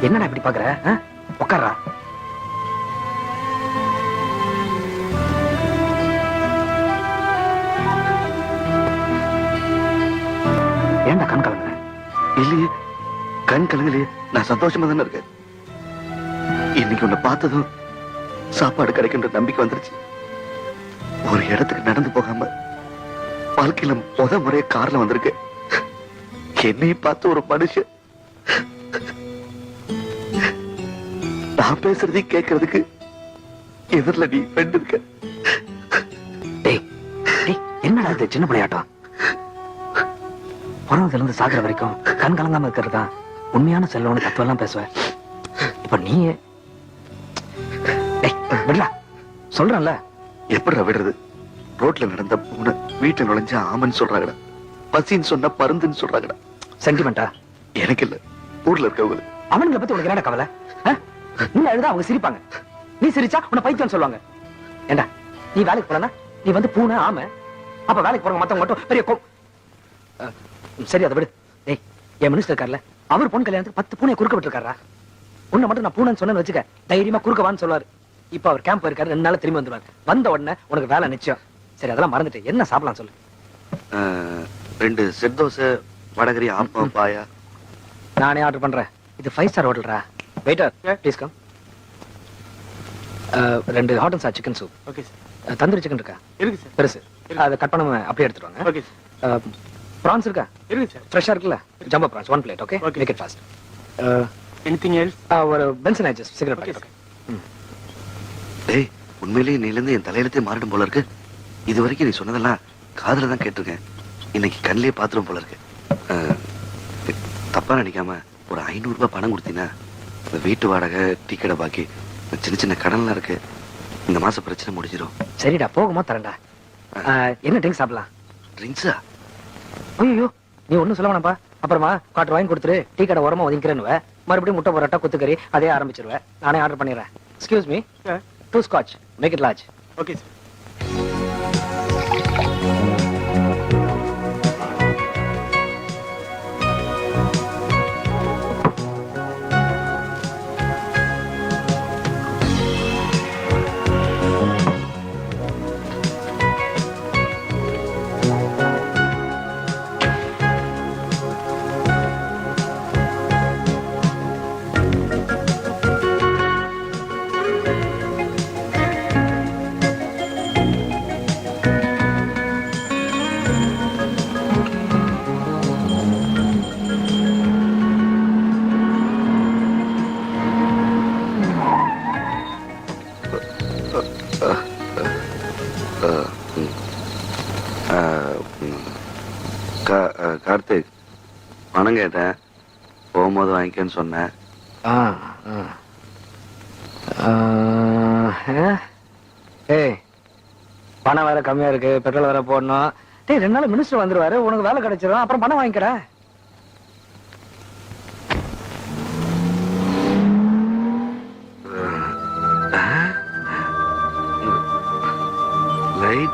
என்னடா இப்படி பாக்குற? ஆ? உட்கார்றா ஏன்டா கண் கலங்குற? இல்லையே. கண் கலங்கலையே. நான் சந்தோஷமா தானே இருக்கேன். இன்னைக்கு உன்னை பார்த்ததும் சாப்பாடு கிடைக்கின்ற நம்பிக்கை வந்துருச்சு. ஒரு இடத்துக்கு நடந்து போகாம வாழ்க்கையில முத முறைய கார்ல வந்திருக்கு என்னையும் பார்த்து ஒரு மனுஷன். நான் பேசுறதையும் கேட்கறதுக்கு எதிரில் நீ ஃப்ரெண்ட் இருக்க. என்னடா இது சின்ன பிள்ளையாட்டம்? பிறந்ததுல இருந்து சாகுற வரைக்கும் கண் கலங்காம இருக்கிறது? உண்மையான செல்லவனு தத்துவம் எல்லாம் பேசுவேன் இப்ப நீ டேய் விடுடா. சொல்றேன்ல. எப்படி விடுறது? ரோட்ல நடந்த பூனை வீட்டுல நுழைஞ்ச ஆமன்னு சொல்றாங்கடா. பசின்னு சொன்னா பருந்துன்னு சொல்றாங்கடா. சென்டிமெண்டா எனக்கு இல்ல ஊர்ல இருக்கவங்க அவனுங்களை பத்தி உனக்கு என்னடா கவலை? நீ அழுதா அவங்க சிரிப்பாங்க. நீ சிரிச்சா உன்னை பைத்தியம் சொல்லுவாங்க. ஏண்டா நீ வேலைக்கு போனா நீ வந்து பூனை ஆமை. அப்ப வேலைக்கு போறவங்க மத்தவங்க மட்டும் பெரிய கோ சரி அதை விடு. டேய் என் மினிஸ்டர் இருக்கார்ல அவர் பொண்ணு கல்யாணத்துக்கு பத்து பூனையை குறுக்க விட்டுருக்காரா? உன்னை மட்டும் நான் பூனைன்னு சொன்னேன்னு வச்சுக்க தைரியமா குறுக்க வான்னு சொல்லுவாரு. இப்ப அவர் கேம்ப் இருக்காரு ரெண்டு நாள் திரும்பி வந்துருவாரு. வந்த உடனே உனக்கு வேலை நிச்சயம். சரி அதெல்லாம் மறந்துட்டு என்ன சாப்பிடலாம் சொல்லு. ரெண்டு செட் தோசை வடகரி ஆப்பம் பாயா. நானே ஆர்டர் பண்றேன். இது ஃபைவ் ஸ்டார் ஹோட்டல்ரா வெயிட்டர் ப்ளீஸ் கம் ரெண்டு hot and sour chicken soup okay sir tandoori chicken இருக்கா? இருக்கு சார் பெருசு. அதை கட் பண்ணாம அப்படியே எடுத்துட்டு வாங்க. ஓகே சார் ப்ரான்ஸ் இருக்கா? இருக்கு சார் ஃப்ரெஷ்ஷா இருக்குல்ல? Jumbo prawns one plate okay. Make it fast anything else ஒரு பென்சன் ஆயிடுச்சு சிகரெட் பாக்கெட் டேய் உண்மையிலேயே நீலேருந்து என் தலையெழுத்தே மாறிடும் போல இருக்கு. இது வரைக்கும் நீ சொன்னதெல்லாம் காதுல தான் கேட்டிருக்கேன். இன்னைக்கு கண்ணிலே பாத்துரும் போல இருக்கு. தப்பா நினைக்காம ஒரு ஐநூறு ரூபாய் பணம் கொடுத்தீங்கன்னா வீட்டு வாடகை டீ கடை பாக்கி சின்ன சின்ன கடன்லாம் இருக்கு. இந்த மாசம் பிரச்சனை முடிஞ்சிடும் சரிடா போகுமா தரேன்டா. என்ன ட்ரிங்க் சாப்பிடலாம்? ட்ரிங்க்ஸா? ஐயோ நீ ஒண்ணும் சொல்ல வேணாம்ப்பா. அப்புறமா காட்டு வாங்கி கொடுத்துரு டீ கடை ஓரமா ஒதுங்கிறேன்னு மறுபடியும் முட்டை பரோட்டா குத்துக்கறி அதே ஆரம்பிச்சிருவேன் நானே ஆர்டர் பண்ணிடுறேன். Excuse me two scotch make it large okay sir Karthik பணம் கேட்டேன். போகும்போது வாங்கிக்கன்னு சொன்னேன். ஆ ஆ. ஏய் பணம் வேற கம்மியா இருக்கு பெட்ரோல் வேற போடணும். டேய் ரெண்டு நாள் மினிஸ்டர் வந்துருவாரு உனக்கு வேலை கிடைச்சிடும் அப்புறம் பணம் வாங்கிக்கிறேன்.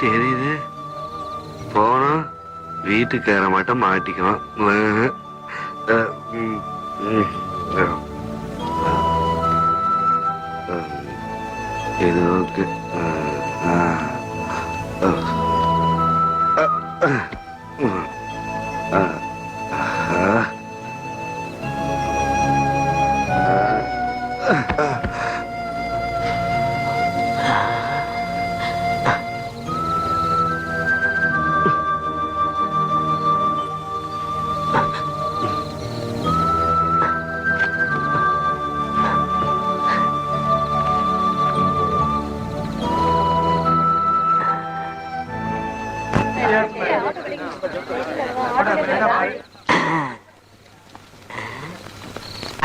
தெரியுது. எரியுது போனோம் வீட்டுக்கார மட்டும் மாட்டிக்குவோம்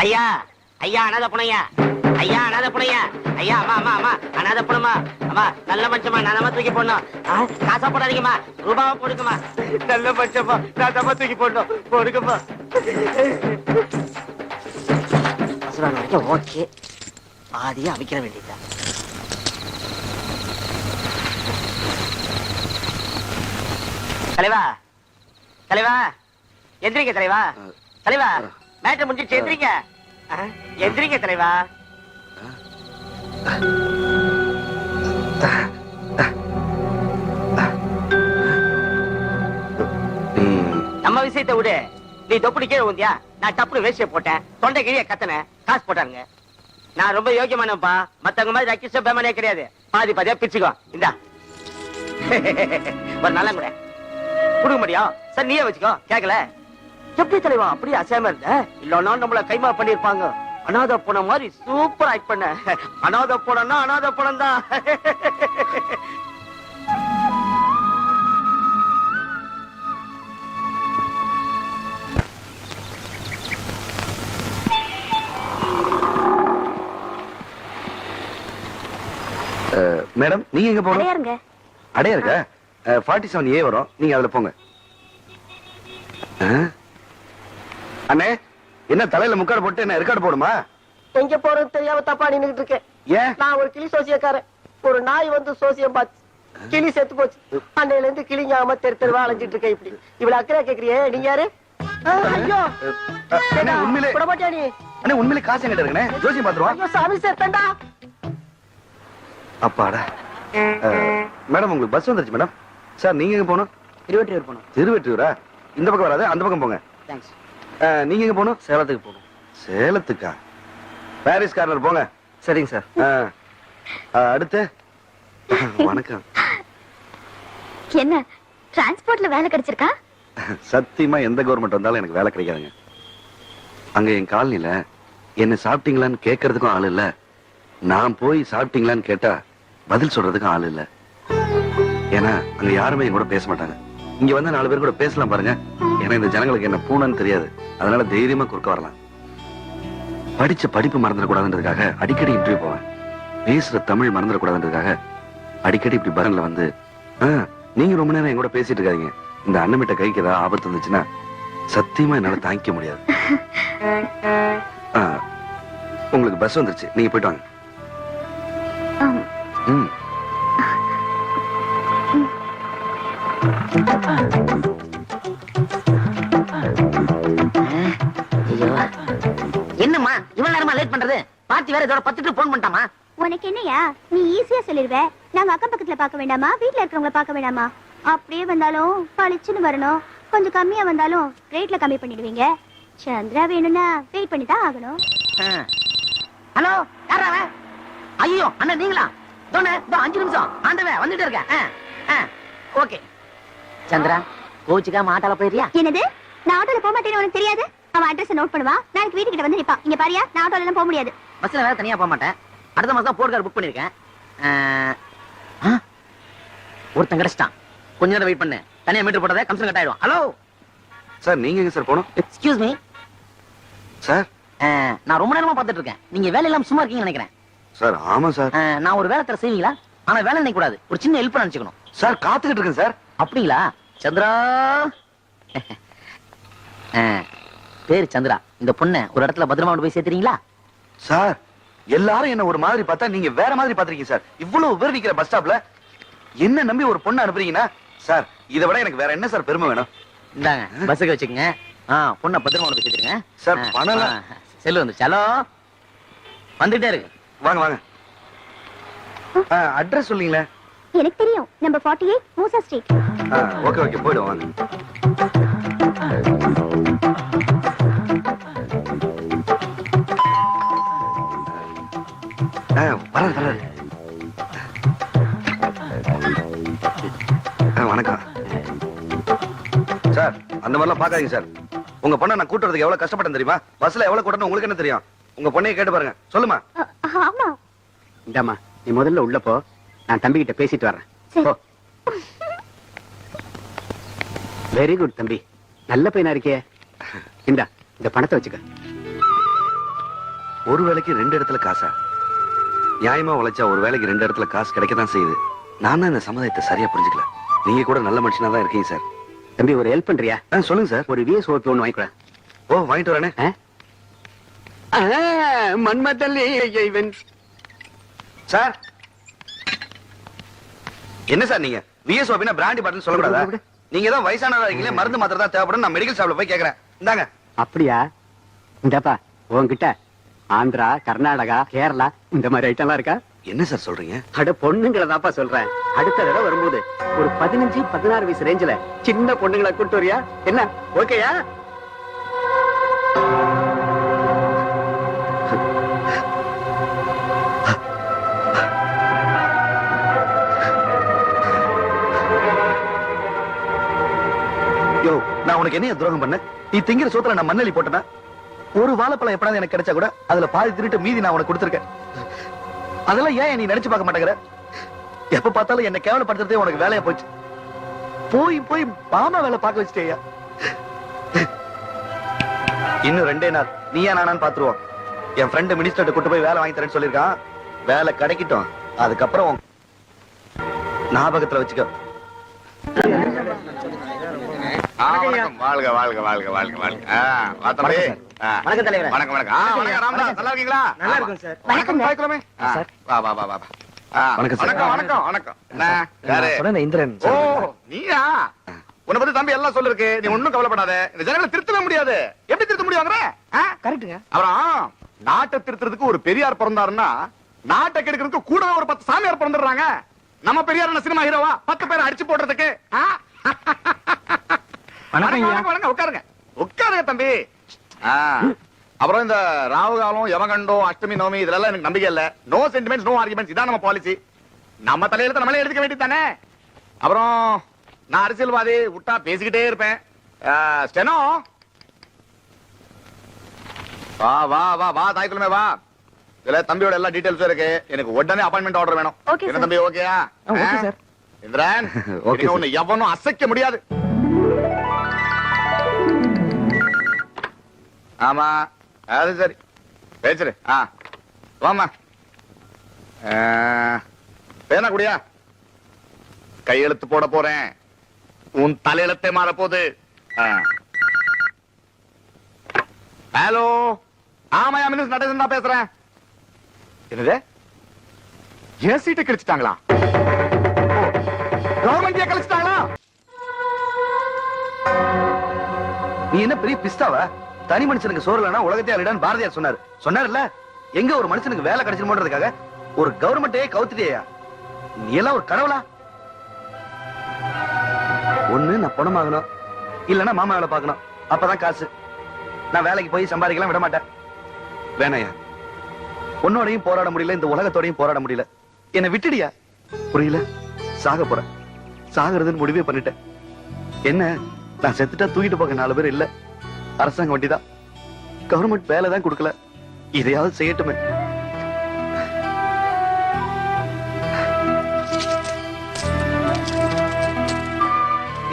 ஐயா ஐயா அனாத புனையா. ஐயா அனாத புனையா. ஐயா அம்மா அம்மா அம்மா. அனாத புனமா அம்மா நல்ல மச்சமா நலமா தூக்கி போடணும். காசா போடாதீங்கம்மா. ரூபாவா போடுங்கம்மா. நல்ல மனுஷமா நலமா தூக்கி போடணும். போடுங்கம்மா. ஓகே. பாதியா அமைக்கிற வேண்டியதான் தலைவா தலைவா எந்திரிங்க தலைவா. தலைவா மேட்டர் முடிஞ்சிருச்சு எந்திரிங்க. எந்திரிங்க தலைவா. நம்ம விஷயத்தை விடு. நீ தொப்புடி கீழே ஊந்தியா? நான் டப்புனு வேஷ்டிய போட்டேன். தொண்டை கிழிய கத்தனேன் காசு போட்டாங்க நான் ரொம்ப யோக்கியமானப்பா மத்தவங்க மாதிரி ரக்கிஷ பேமனே கிடையாது. பாதி பாதியா பிரிச்சுக்கோ இந்தா. ஒரு நல்ல கூட கொடுக்க முடியும் சார் நீயே வச்சுக்கோ. கேக்கல? எப்படி தலைவா? அப்படியே அசையாம இருந்த? இல்லன்னா நம்மள கைமா பண்ணிருப்பாங்க அனாதை போன மாதிரி சூப்பர் ஆக்ட் பண்ண. அனாதை போனம்னா அனாதை படம் தான். மேடம் நீங்க எங்க போகணும்? அடையாருங்க. அடைய இருக்க ஃபார்ட்டி செவன் ஏ வரும். நீங்க அதுல போங்க? அண்ணே என்ன தலையில முக்காடு போட்டு என்ன ரெக்கார்டு போடுமா? எங்க போறது தெரியாம தப்பா நின்னுகிட்டு இருக்கேன். ஏன்? நான் ஒரு கிளி சோசியக்காரன். ஒரு நாய் வந்து சோசியம் பார்த்து கிளி செத்து போச்சு. அன்னையில இருந்து கிளிங்காம தெரு தெருவா அலைஞ்சிட்டு இருக்கேன் இப்படி. இவ்வளவு அக்கறையா கேக்குறியே நீங்க யாரு? ஐயோ! உண்மையிலே விட மாட்டியா நீ? அண்ணே உண்மையிலே காசு எங்கிட்ட இருக்குண்ணே. ஜோசியம் பாத்துருவா ஐயோ சாமி சேர்த்தண்டா அப்பாடா. மேடம் உங்களுக்கு பஸ் வந்துருச்சு மேடம். சார் நீங்க எங்க போகணும்? திருவற்றியூர் போகணும். திருவெற்றியூரா? இந்த பக்கம் வராது அந்த பக்கம் போங்க. தேங்க்ஸ் நீங்க எங்க போகணும்? சேலத்துக்கு போகணும். சேலத்துக்கா? பாரிஸ் கார்னர் போங்க. சரிங்க சார். அடுத்து? வணக்கம். என்ன டிரான்ஸ்போர்ட்ல வேலை கிடைச்சிருக்கா? சத்தியமா எந்த கவர்மெண்ட் வந்தாலும் எனக்கு வேலை கிடைக்காதுங்க. அங்க என் காலனில என்ன சாப்பிட்டீங்களான்னு கேட்கறதுக்கும் ஆள் இல்ல. நான் போய் சாப்பிட்டீங்களான்னு கேட்டா பதில் சொல்றதுக்கும் ஆள் இல்ல. ஏன்னா அங்க யாருமே கூட பேச மாட்டாங்க. இங்க வந்து நாலு பேர் கூட பேசலாம் பாருங்க. ஏன்னா இந்த ஜனங்களுக்கு என்ன பூனைன்னு தெரியாது. அதனால தைரியமா குறுக்க வரலாம். படிச்ச படிப்பு மறந்துடக்கூடாதுன்றதுக்காக அடிக்கடி இன்டர்வியூ போவேன். பேசுற தமிழ் மறந்துடக்கூடாதுன்றதுக்காக அடிக்கடி இப்படி பரன்ல வந்து "ஆ, நீங்க ரொம்ப நேரம் என் கூட பேசிட்டு இருக்காதீங்க. இந்த அன்னமிட்ட கைக்கு ஏதாவது ஆபத்து வந்துச்சுன்னா சத்தியமா என்னால தாங்கிக்க முடியாது. ஆ, உங்களுக்கு பஸ் வந்துருச்சு. நீங்க போயிட்டு வாங்க. ம். என்னம்மா இவ்வளவு நேரமா லேட் பண்றது? பார்ட்டி வேற இதோட பத்துட்டு போன் பண்ணிட்டாமா உனக்கு என்னையா நீ ஈஸியா சொல்லிருவ. நாங்க அக்கம் பக்கத்துல பார்க்க வேண்டாமா? வீட்ல இருக்கிறவங்க பார்க்க வேண்டாமா? அப்படியே வந்தாலும் பளிச்சுன்னு வரணும். கொஞ்சம் கம்மியா வந்தாலும் ரேட்ல கம்மி பண்ணிடுவீங்க. சந்திரா வேணும்னா வெயிட் பண்ணி தான் ஆகணும் ஹலோ யாரா அவன்? ஐயோ அண்ணன் நீங்களா? தோணே இதோ அஞ்சு நிமிஷம். ஆண்டவன் வந்துட்டு இருக்கேன். ஓகே. சந்திரா கோச்சுக்கா மாட்டால போயிரியா என்னது? நான் ஆட்டோல போக மாட்டேன்னு உனக்கு தெரியாது? அவன் அட்ரஸ் நோட் பண்ணுவா. நாளைக்கு வீட்டுக்கிட்ட வந்து நிப்பான் இங்க பாரியா நான் ஆட்டோல எல்லாம் போக முடியாது. பஸ்ல வேற தனியா போக மாட்டேன் அடுத்த மாசம் போர்க்கார் புக் பண்ணிருக்கேன் ஒருத்தன் கிடைச்சிட்டான். கொஞ்ச நேரம் வெயிட் பண்ணு. தனியா மீட்டர் போட்டதே கம்சன் கட் ஆயிடும். ஹலோ சார் நீங்க எங்க சார் போகணும்? எக்ஸ்கியூஸ் மீ சார் நான் ரொம்ப நேரமா பார்த்துட்டு இருக்கேன் நீங்க வேலை இல்லாம சும்மா இருக்கீங்கன்னு நினைக்கிறேன். சார் ஆமா சார் நான் ஒரு வேலை தர செய்வீங்களா? ஆனா வேலை நினைக்க கூடாது ஒரு சின்ன ஹெல்ப் நினைச்சுக்கணும். சார் காத்துக்கிட்டு இருக்கேன் சார் அப்படிங்களா? சந்திரா? பேரு சந்திரா. இந்த பொண்ணை ஒரு இடத்துல பத்திரமா போய் சேர்த்துறீங்களா? சார் எல்லாரும் என்ன ஒரு மாதிரி பார்த்தா நீங்க வேற மாதிரி பாத்திருக்கீங்க சார். இவ்வளவு பேர் நிக்கிற பஸ் ஸ்டாப்ல என்ன நம்பி ஒரு பொண்ணு அனுப்புறீங்கன்னா சார் இதை விட எனக்கு வேற என்ன சார் பெருமை வேணும்? இந்தாங்க பஸ்ஸுக்கு வச்சுக்கோங்க. ஆ பொண்ணை பத்திரமா கொண்டு சேர்த்துருங்க. சார், பணம் செல்லு வந்து சலோ வந்துட்டே இருக்கு. வாங்க வாங்க. அட்ரஸ் சொல்லுங்களேன். எனக்கு தெரியும். Number forty eight Moosa street okay okay போயிடும் வாங்க. ஆ, வராது வணக்கம். சார் அந்த மாதிரிலாம் பார்க்காதீங்க சார். உங்க பொண்ணை நான் கூட்டுறதுக்கு எவ்வளவு கஷ்டப்பட்டேன் தெரியுமா? பஸ்ல எவ்வளவு கூட்டணும் உங்களுக்கு என்ன தெரியும்? உங்க பொண்ணைய கேட்டு பாருங்க. சொல்லுமா? ஆமா. இந்தாம்மா நீ முதல்ல உள்ள போ. நான் தம்பி கிட்ட பேசிட்டு வர்றேன். வெரி குட் தம்பி. நல்ல பையனா இருக்கே இந்தா இந்த பணத்தை வச்சுக்க. ஒரு வேளைக்கு ரெண்டு இடத்துல காசா? நியாயமா உழைச்சா ஒரு வேளைக்கு ரெண்டு இடத்துல காசு கிடைக்க தான் செய்யுது. நான் தான் இந்த சமுதாயத்தை சரியா புரிஞ்சுக்கல. நீங்க கூட நல்ல மனுஷனா தான் இருக்கீங்க சார். தம்பி ஒரு ஹெல்ப் பண்றியா? சொல்லுங்க சார். ஒரு விஎஸ் ஓபி ஒண்ணு வாங்கிக்கூட ஓ வாங்கிட்டு வரேனே. மன்மதல்லி சார் என்ன சார் நீங்க? விஎஸ் ஓபினா பிராண்டி பாட்டில் சொல்லக்கூடாதா? நீங்க தான் வயசானவரா இருக்கீங்களே மருந்து மாத்திரை தான் தேவைப்படும் நான் மெடிக்கல் ஷாப்ல போய் கேக்குறேன். இந்தாங்க. அப்படியா? இந்தாப்பா உன்கிட்ட ஆந்திரா கர்நாடகா கேரளா இந்த மாதிரி ஐட்டம் எல்லாம் இருக்கா? என்ன சார் சொல்றீங்க? அட பொண்ணுங்களை தான்ப்பா சொல்றேன். அடுத்த தடவை வரும்போது ஒரு பதினஞ்சு பதினாறு வயசு ரேஞ்சில சின்ன பொண்ணுங்களை கூட்டு வரியா? என்ன ஓகேயா உனக்கு என்ன துரோகம் பண்ண? நீ திங்கிற சோத்துல நான் மண்ணலி போட்டேனா? ஒரு வாழைப்பழம் எப்படாவது எனக்கு கிடைச்சா கூட அதுல பாதி திருட்டு மீதி நான் உனக்கு கொடுத்துருக்கேன். அதெல்லாம் ஏன் நீ நினைச்சு பார்க்க மாட்டேங்கிற? எப்ப பார்த்தாலும் என்ன கேவலப்படுத்துறதே உனக்கு வேலையா போச்சு. போய் போய் மாமா வேலை பார்க்க வச்சுட்டேயா இன்னும் ரெண்டே நாள். நீயா நானான்னு பாத்துருவோம் என் ஃப்ரெண்டு மினிஸ்டர்ட்ட கூட்டு போய் வேலை வாங்கி தரேன்னு சொல்லியிருக்கான். வேலை கிடைக்கட்டும். அதுக்கப்புறம் ஞாபகத்துல வச்சுக்க. வாழ்க வாழ்க வாழ்க வாழ்க வாழ்க. வணக்கம் தலைவரே. வணக்கம் வணக்கம். ஆ, வணக்கம் ராமதாஸ். நல்லா இருக்கீங்களா நல்லா இருக்கோம் சார். வணக்கம் பாய்க்குறோமே சார். வா வா வா வா. வணக்கம் சார். வணக்கம் வணக்கம் வணக்கம். என்ன? யாரு? நான் சொன்னேனே, இந்திரன் ஓ நீயா? உன்னை பத்தி தம்பி எல்லாம் சொல்லிருக்கு. நீ ஒண்ணும் கவலைப்படாத. இந்த ஜனங்களை திருத்தவே முடியாது. எப்படி திருத்த முடியுங்கிற? கரெக்ட்டுங்க. அப்புறம் நாட்டை திருத்துறதுக்கு ஒரு பெரியார் பிறந்தாருன்னா நாட்டை கெடுக்கிறதுக்கு கூடவே ஒரு பத்து சாமியார் பிறந்துடுறாங்க. நம்ம பெரியார் என்ன சினிமா ஹீரோவா? பத்து பேரை அடிச்சு போடுறதுக்கு? வணக்கம் உட்காருங்க. உட்காருங்க தம்பி. ஆ. அப்புறம் இந்த ராவு காலம் யமகண்டம் அஷ்டமி நவமி இதெல்லாம் எனக்கு நம்பிக்கை இல்ல. நோ சென்டிமெண்ட்ஸ் நோ ஆர்குமெண்ட்ஸ் இதான் நம்ம பாலிசி நம்ம தலையில நம்மளே எடுக்க வேண்டியது தானே அப்புறம் நான் அரசியல்வாதி விட்டா பேசிக்கிட்டே இருப்பேன். ஸ்டெனோ. வா வா வா வா தாய்க்குள்ளமே வா. இதுல தம்பியோட எல்லா டீடைல்ஸும் இருக்கு. எனக்கு உடனே அப்பாயின்மெண்ட் ஆர்டர் வேணும். என்ன. தம்பி ஓகேயா ஓகே சார் இந்திரன். உன்னை எவனும் அசைக்க முடியாது. ஆமா அது சரி. பேசுரு ஆ வாமா பேனா குடியா? கையெழுத்து போட போறேன். உன் தலையெழுத்தே மாற போகுது ஹலோ ஆமாயா மினிஸ் நடேசன் தான் பேசுறேன். என்னது? என் சீட்டை கிழிச்சிட்டாங்களா? கவர்மெண்ட் கழிச்சிட்டாங்களா? நீ என்ன பெரிய பிஸ்தாவா? தனி மனுஷனுக்கு சோறு இல்லைன்னா உலகத்தையே அழிடான்னு பாரதியார் சொன்னார். சொன்னார்ல எங்க ஒரு மனுஷனுக்கு வேலை கிடைச்சிருமோன்றதுக்காக ஒரு கவர்மெண்ட்டே கவுத்துட்டியா நீ எல்லாம் ஒரு கடவுளா? ஒண்ணு நான் பணமாகணும். இல்லைன்னா மாமா வேலை பார்க்கணும். அப்பதான் காசு. நான் வேலைக்கு போய் சம்பாதிக்கலாம் விட மாட்டேன். வேணையா உன்னோடையும் போராட முடியல இந்த உலகத்தோடையும் போராட முடியல. என்னை விட்டுடியா? புரியல? சாக போறேன். சாகிறதுன்னு முடிவே பண்ணிட்டேன். என்ன? நான் செத்துட்டா தூக்கிட்டு போக நாலு பேர் இல்லை. அரசாங்க வண்டிதான் கவர்மெண்ட் வேலை தான் கொடுக்கல. இதையாவது செய்யட்டுமே.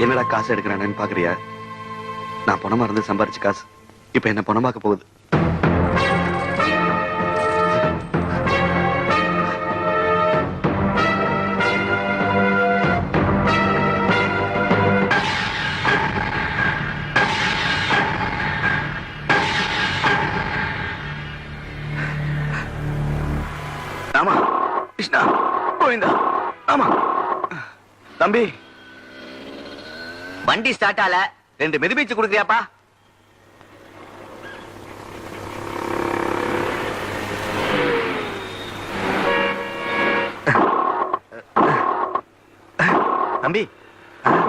என்னடா காசு எடுக்கிறானேன்னு பாக்குறியா? நான் பணமா இருந்து சம்பாரிச்ச காசு. இப்ப என்ன பணமாக்க போகுது? வண்டி ஸ்டார்ட் ஆல ரெண்டு மெதுபீச்சு கொடுக்குறியாப்பா? தம்பி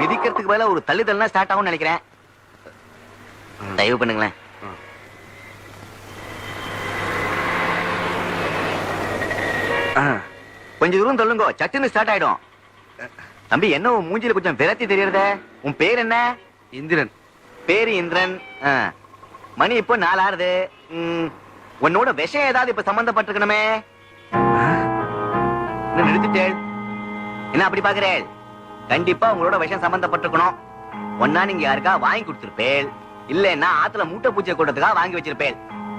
மிதிக்கிறதுக்கு பதிலாக ஒரு தள்ளி தள்ளினா ஸ்டார்ட் ஆகும்னு நினைக்கிறேன். தயவு பண்ணுங்களேன். கொஞ்ச தூரம் தள்ளுங்க சட்டுன்னு ஸ்டார்ட் ஆயிடும். தம்பி என்ன உன் மூஞ்சில கொஞ்சம் விரத்தி தெரியறதே? உன் பேர் என்ன? இந்திரன். பேரு இந்திரன். மணி இப்போ நாலாறுது. ம், உன்னோட விஷயம் ஏதாவது இப்ப சம்பந்தப்பட்டிருக்கணுமே? நிறுத்திட்டேள் என்ன அப்படி பாக்குறேள்? கண்டிப்பா உங்களோட விஷயம் சம்பந்தப்பட்டிருக்கணும். ஒன்னா நீங்க யாருக்கா வாங்கி கொடுத்திருப்பேள். இல்லன்னா ஆத்துல மூட்டை பூச்சியை கூட்டத்துக்காக வாங்கி வச்சிருப்பேள்.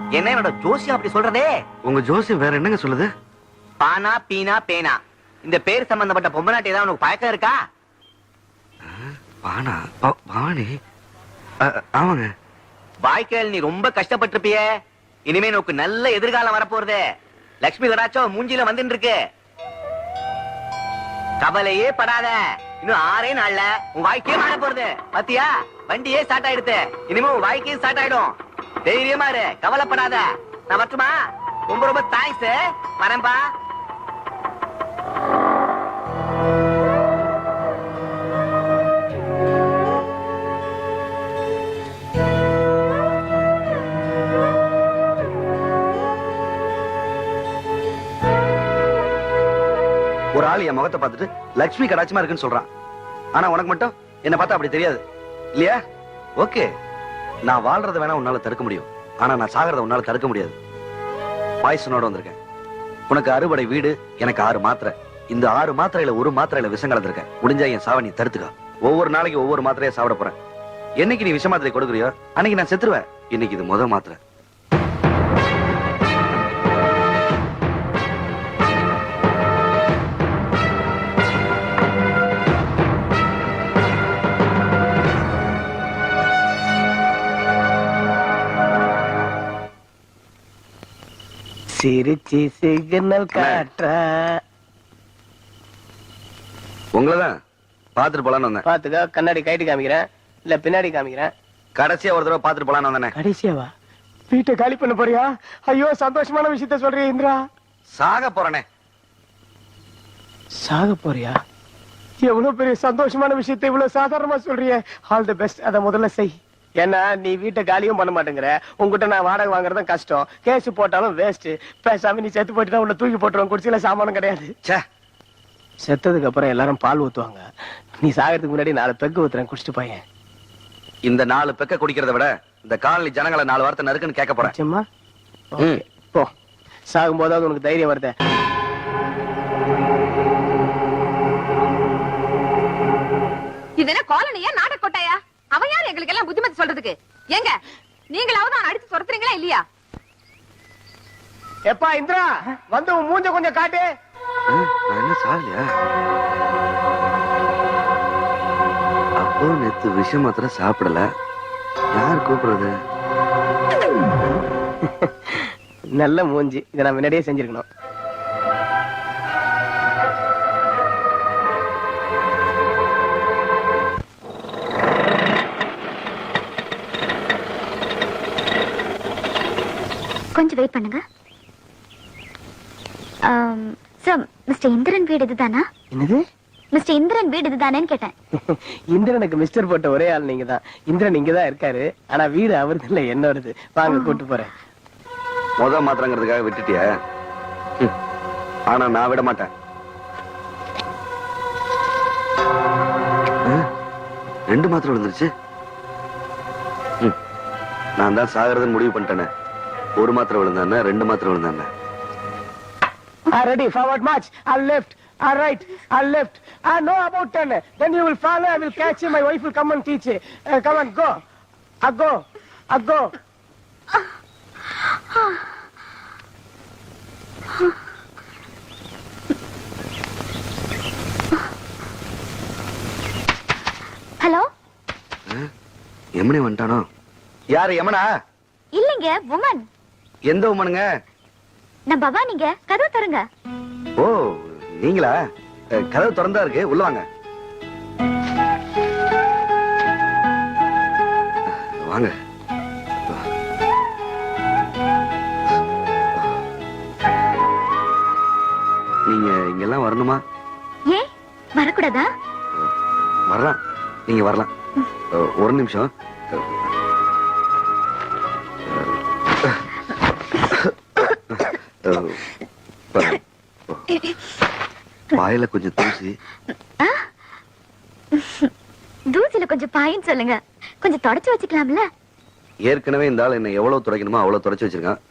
என்ன என்னோட ஜோசியம் அப்படி சொல்றதே? உங்க ஜோசியம் வேற என்னங்க சொல்லுது? பானா பீனா பேனா. இந்த பேர் சம்பந்தப்பட்ட பொம்மநாட்டி ஏதாவது உனக்கு பழக்கம் இருக்கா? பானா பாணி ஆமாங்க. வாய்க்கால் நீ ரொம்ப கஷ்டப்பட்டிருப்பியே. இனிமே உனக்கு நல்ல எதிர்காலம் வரப்போறது. லக்ஷ்மி கடாச்சம் மூஞ்சில வந்துட்டு இருக்கு கவலையே படாத. இன்னும் ஆறே நாள்ல உன் வாழ்க்கையே மாற போறது. பாத்தியா? வண்டியே ஸ்டார்ட் ஆயிடுது இனிமே உன் வாழ்க்கையும் ஸ்டார்ட் ஆயிடும். தைரியமா இரு. கவலைப்படாத. நான் வரட்டுமா? ரொம்ப ரொம்ப தேங்க்ஸ் வரேன்பா. ஆள் என் முகத்தை பார்த்துட்டு லட்சுமி கடாட்சமா இருக்குன்னு சொல்றான். ஆனா உனக்கு மட்டும் என்ன பார்த்தா அப்படி தெரியாது. இல்லையா? ஓகே. நான் வாழ்றத வேணா உன்னால தடுக்க முடியும். ஆனா நான் சாகிறத உன்னால தடுக்க முடியாது. பாய்சனோட வந்திருக்கேன். உனக்கு அறுவடை வீடு எனக்கு ஆறு மாத்திரை. இந்த ஆறு மாத்திரையில ஒரு மாத்திரையில விஷம் கலந்துருக்கேன். முடிஞ்சா என் சாவ நீ தடுத்துக்க. ஒவ்வொரு நாளைக்கு ஒவ்வொரு மாத்திரையா சாப்பிட போறேன். என்னைக்கு நீ விஷ மாத்திரை கொடுக்குறியோ அன்னைக்கு நான் செத்துருவேன். இன்னைக்கு இது முத மாத்திரை. சிரிச்சி சிக்னல் காட்டுற. உங்களதான் பாத்துட்டு போலான்னு வந்தேன். பாத்துக்க கண்ணாடி கைட்டு காமிக்கிறேன். இல்ல பின்னாடி காமிக்கிறேன். கடைசியா ஒரு தடவை பாத்துட்டு போலான்னு வந்தேனே. கடைசியாவா? வீட்டை காலி பண்ண போறியா? ஐயோ சந்தோஷமான விஷயத்த சொல்றிய இந்திரா. சாக போறேனே. சாக போறியா? எவ்வளவு பெரிய சந்தோஷமான விஷயத்தை இவ்வளவு சாதாரணமா சொல்றிய. ஆல் தி பெஸ்ட் அத முதல்ல செய். ஏன்னா நீ வீட்டை காலியும் பண்ண மாட்டேங்கிற. உங்ககிட்ட நான் வாடகை வாங்குறதும் கஷ்டம். கேஸ் போட்டாலும் வேஸ்ட் பேசாம நீ செத்து போயிட்டு உன்னை தூக்கி போட்டுருவோம் குடிச்சில சாமானும் கிடையாது. செத்ததுக்கு அப்புறம் எல்லாரும் பால் ஊத்துவாங்க. நீ சாகிறதுக்கு முன்னாடி நாலு பெக்கு ஊத்துறேன் குடிச்சிட்டு பையன் இந்த நாலு பெக்க குடிக்கிறத விட இந்த காலனி ஜனங்களை நாலு வார்த்தை நறுக்குன்னு கேட்க போறேன். போ. சாகும் போதாவது உனக்கு தைரியம் வருதே. அவன் யார் எங்களுக்கு எல்லாம் புத்திமதி சொல்றதுக்கு? ஏங்க நீங்களாவது அவன் அடிச்சு துரத்துறீங்களா இல்லையா? எப்பா இந்திரா வந்து உன் மூஞ்ச கொஞ்சம் காட்டு. என்ன சாகலையா? அப்போ நேத்து விஷம் மாத்திரம் சாப்பிடல. யார் கூப்பிடுறது? நல்ல மூஞ்சி. இதை நான் முன்னாடியே செஞ்சிருக்கணும். கொஞ்சம் வெயிட் பண்ணுங்க. சார் மிஸ்டர் இந்திரன் வீடு இதுதானா? என்னது? மிஸ்டர் இந்திரன் வீடு இதுதானேன்னு கேட்டேன். இந்திரனுக்கு மிஸ்டர் போட்ட ஒரே ஆள் நீங்க தான் இந்திரன் இங்க தான் இருக்காரு. ஆனா வீடு அவருது இல்ல என்னோடது. வாங்க கூட்டு போறேன். முத மாத்திரங்கிறதுக்காக விட்டுட்டியா? ம். ஆனா நான் விட மாட்டேன். ரெண்டு மாத்திரம் விழுந்துருச்சு? ம். நான் தான் சாகிறதுன்னு முடிவு பண்ணிட்டேனே. ஒரு மாத்திரை விழுந்தானே ரெண்டு மாத்திரை விழுந்தானே ready forward march ah left ah right ah left ah no about ten then you will follow I will catch my wife will come and teach come and go ah go ah go hello எமனே வந்துட்டானோ? யாரு யமனா இல்லைங்க woman எந்த உமனுங்க? நான் பவானிங்க கதவு தருங்க ஓ நீங்களா? கதவு திறந்தா இருக்கு. உள்ள வாங்க. வாங்க. நீங்க இங்கெல்லாம் வரணுமா? ஏன் வரக்கூடாதா? வரலாம். நீங்க வரலாம். ஒரு நிமிஷம். வாயில கொஞ்சம் தூசி. தூசில கொஞ்சம் பாயின்னு சொல்லுங்க. கொஞ்சம் தொடச்சு வச்சுக்கலாம்ல? ஏற்கனவே இந்த ஆள் என்ன எவ்வளவு துடைக்கணுமோ அவ்வளவு துடைச்சு வச்சிருக்கான்.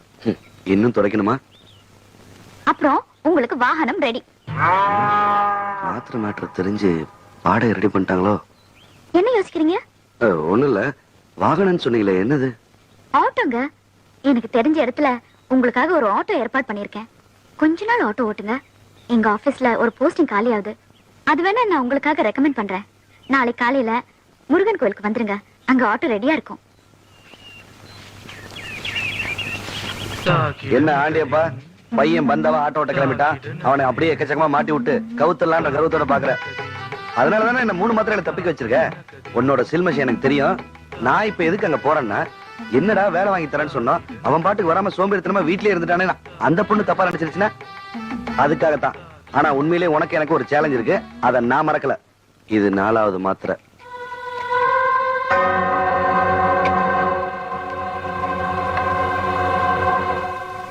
இன்னும் துடைக்கணுமா? அப்புறம் உங்களுக்கு வாகனம் ரெடி மாத்திரை மாற்ற தெரிஞ்சு பாடகை ரெடி பண்ணிட்டாங்களோ? என்ன யோசிக்கிறீங்க? அஹ், ஒண்ணும் இல்ல வாகனம்னு சொன்னீங்களே என்னது? ஆட்டோங்க. எனக்கு தெரிஞ்ச இடத்துல உங்களுக்காக ஒரு ஆட்டோ ஏற்பாடு பண்ணியிருக்கேன். கொஞ்ச நாள் ஆட்டோ ஓட்டுங்க. எங்க ஆபீஸ்ல ஒரு போஸ்டிங் காலி ஆகுது அது வேணா நான் உங்களுக்காக ரெக்கமெண்ட் பண்றேன். நாளை காலையில முருகன் கோயிலுக்கு வந்துருங்க. அங்க ஆட்டோ ரெடியா இருக்கும். என்ன ஆண்டியப்பா? பையன் பந்தவா ஆட்டோ ஓட்ட கிளம்பிட்டான் அவனை அப்படியே எக்கச்சக்கமா மாட்டி விட்டு கவுத்தலான்ற கருவத்தோட பாக்குற. அதனாலதானே என்ன மூணு மாத்திரையில தப்பிக்க வச்சிருக்க? உன்னோட சில்மஷி எனக்கு தெரியும். நான் இப்ப எதுக்கு அங்க போறேன்னா என்னடா வேலை வாங்கி தரேன்னு சொன்னோம் அவன் பாட்டுக்கு வராம சோம்பேறித்தனமா வீட்லயே இருந்துட்டானே அந்த பொண்ணு தப்பா நினைச்சிருச்சுன்னா அதுக்காகத்தான். ஆனா உண்மையிலேயே உனக்கு எனக்கு ஒரு சேலஞ்ச் இருக்கு. அதை நான் மறக்கல. இது நாலாவது மாத்திரை.